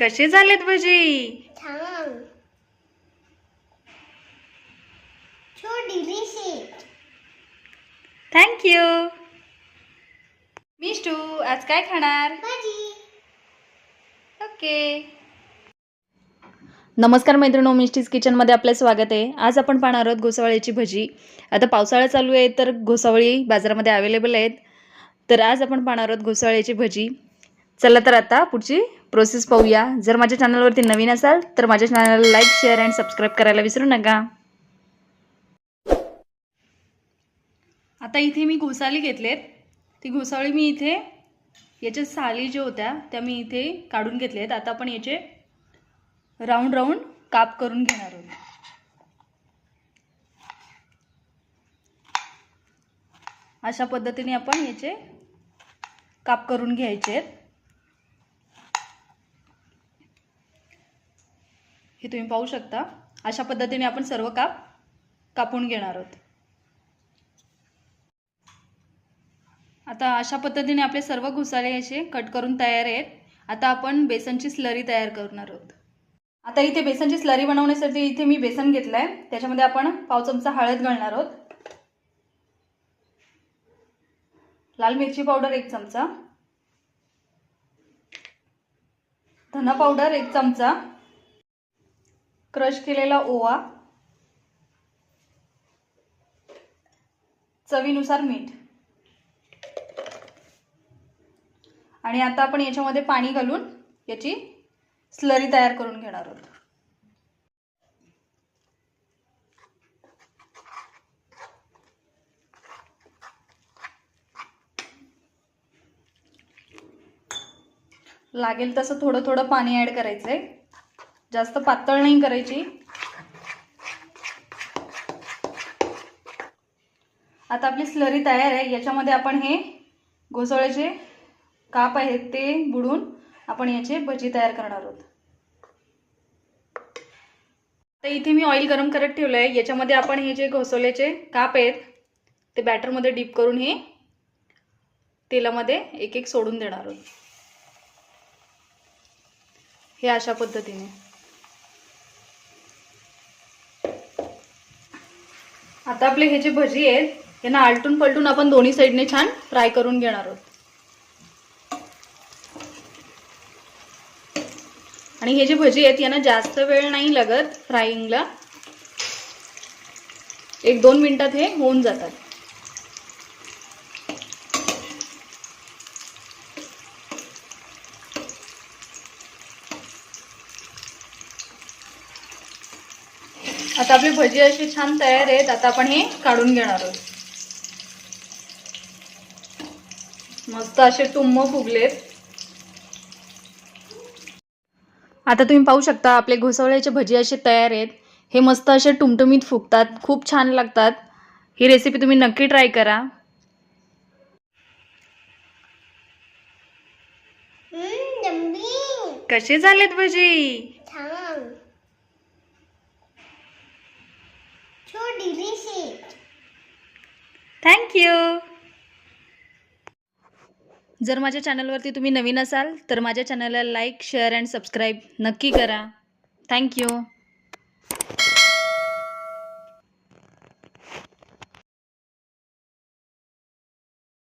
कसे झालेत भजी? छान. थँक्यू मिष्टू आज काय खाणार? ओके नमस्कार मैत्रिणी मिस्टीज किचनमध्ये आपलं स्वागत आहे. आज आपण पाहणार आहोत घोसावळ्याची भजी. आता पावसाळा चालू आहे तर घोसावळी बाजारामध्ये अवेलेबल आहेत. तर आज आपण पाहणार आहोत घोसावळ्याची भजी. चला तर आता पुढची प्रोसेस पाहूया. जर माझ्या चॅनलवरती नवीन असाल तर माझ्या चॅनलला लाईक शेअर अँड सबस्क्राईब करायला विसरू नका. आता इथे मी घोसाळी घेतलेत. ती घोसाळी मी इथे याच्या साली ज्या होत्या त्या मी इथे काढून घेतलेत. आता आपण याचे राऊंड राऊंड काप करून घेणार आहोत. अशा पद्धतीने आपण याचे काप करून घ्यायचे आहेत हे तुम्ही पाहू शकता. अशा पद्धतीने आपण सर्व काप कापून घेणार आहोत. आता अशा पद्धतीने आपले सर्व घुसाळे असे कट करून तयार आहेत. आता आपण बेसनची स्लरी तयार करणार आहोत. आता इथे बेसनची स्लरी बनवण्यासाठी इथे मी बेसन घेतलं आहे त्याच्यामध्ये आपण पाव चमचा हळद घालणार आहोत. लाल मिरची पावडर एक चमचा. धना पावडर एक चमचा. क्रश केलेला ओवा. चवीनुसार मीठ. आणि आता आपण याच्यामध्ये पाणी घालून याची स्लरी तयार करून घेणार आहोत. लागेल तसं थोडं थोडं पाणी ॲड करायचं आहे जास्त पातळ नाही करायची. आता आपली स्लरी तयार आहे. याच्यामध्ये आपण हे घोसळ्याचे काप आहेत ते बुडून आपण याचे भजी तयार करणार आहोत. तर इथे मी ऑइल गरम करत ठेवलं आहे याच्यामध्ये आपण हे जे घोसवल्याचे काप आहेत ते बॅटरमध्ये डीप करून हे तेलामध्ये एक एक सोडून देणार आहोत. हे अशा पद्धतीने. आता आपले हे जे भजी आहेत यांना आलटून पलटून आपण दोन्ही साईडने छान फ्राय करून घेणार आहोत. आणि हे जे भजी आहेत यांना जास्त वेळ नाही लागत फ्राईंगला एक दोन मिनिटात हे होऊन जातात. आता आपली भजी अशी छान तयार आहेत. आता आपण हे काढून घेणार आहोत. मस्त असे टुम्म फुगलेत. आता तुम्ही पाहू शकता आपले घोसावळ्याचे भजी असे तयार आहेत. हे मस्त असे टुमटुमीत फुगतात. खूप छान लागतात. ही रेसिपी तुम्ही नक्की ट्राय करा. कसे झालेत भजी छान सो डिलिशियस थँक्यू जर माझ्या चॅनलवरती तुम्ही नवीन असाल तर माझ्या चॅनलला लाईक शेअर अँड सबस्क्राईब नक्की करा. थँक्यू